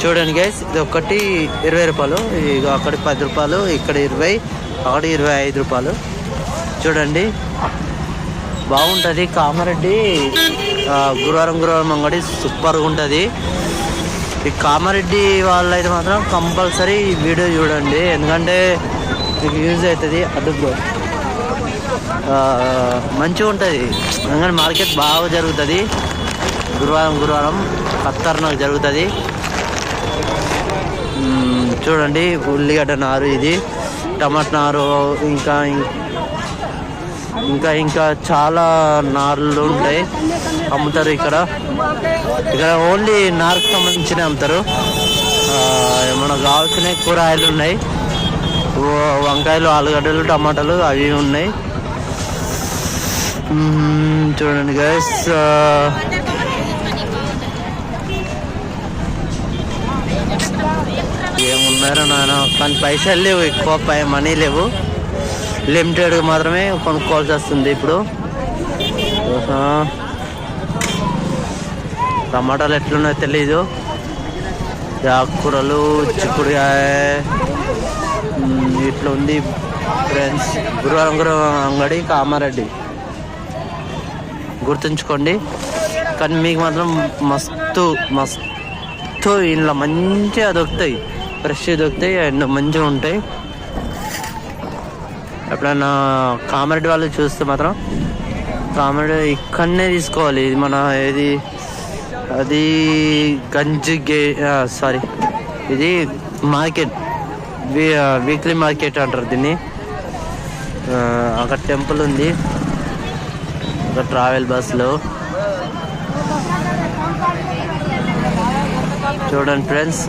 చూడండి గైస్ ఇది ఒకటి ఇరవై రూపాయలు ఇక అక్కడ పది రూపాయలు ఇక్కడ ఇరవై అక్కడ ఇరవై ఐదు రూపాయలు. చూడండి. బాగుంటుంది. కామారెడ్డి గురువారం గురువారం అంగడి సూపర్గా ఉంటుంది ఈ కామారెడ్డి వాళ్ళైతే మాత్రం కంపల్సరీ ఈ వీడియో చూడండి. ఎందుకంటే మీకు యూజ్ అవుతుంది. అడ్డు మంచిగా ఉంటుంది. ఎందుకంటే మార్కెట్ బాగా జరుగుతుంది. గురువారం గురువారం ఖత్తర్నాక్ జరుగుతుంది. చూడండి ఉల్లిగడ్డ నారు ఇది టమాటా నారు ఇంకా ఇంకా ఇంకా చాలా నార్లు ఉంటాయి అమ్ముతారు ఇక్కడ. ఇక్కడ ఓన్లీ నారుకు సంబంధించిన అమ్ముతారు. ఆ, మనకు కావాల్సిన కూరగాయలు ఉన్నాయి. వంకాయలు ఆలుగడ్డలు టమాటాలు అవి ఉన్నాయి. చూడండి గైస్ ఏమున్నారో నాన్న కానీ పైసలు లేవు ఎక్కువ పై మనీ లేవు. లిమిటెడ్ మాత్రమే కొనుక్కోవాల్సి వస్తుంది ఇప్పుడు. టమాటాలు ఎట్లున్నాయో తెలీదు. ఆకుకూరలు చిక్కుడుకాయ ఇట్లా ఉంది ఫ్రెండ్స్. గురువారం గురువారం అంగడి కామారెడ్డి. గుర్తుంచుకోండి. కానీ మీకు మాత్రం మస్తు మస్తు ఇంట్లో మంచిగా దొరుకుతాయి. ఫ్రెష్ దొరుకుతాయి అండ్ మంచిగా ఉంటాయి. ఎప్పుడన్నా కామెడీ వాళ్ళు చూస్తే మాత్రం కామెడీ ఇక్కడనే తీసుకోవాలి. ఇది మన ఏది అది గంజి గే సారీ ఇది మార్కెట్ వీక్లీ మార్కెట్ అంటారు దీన్ని. అక్కడ టెంపుల్ ఉంది. ఒక ట్రావెల్ బస్సులో. చూడండి ఫ్రెండ్స్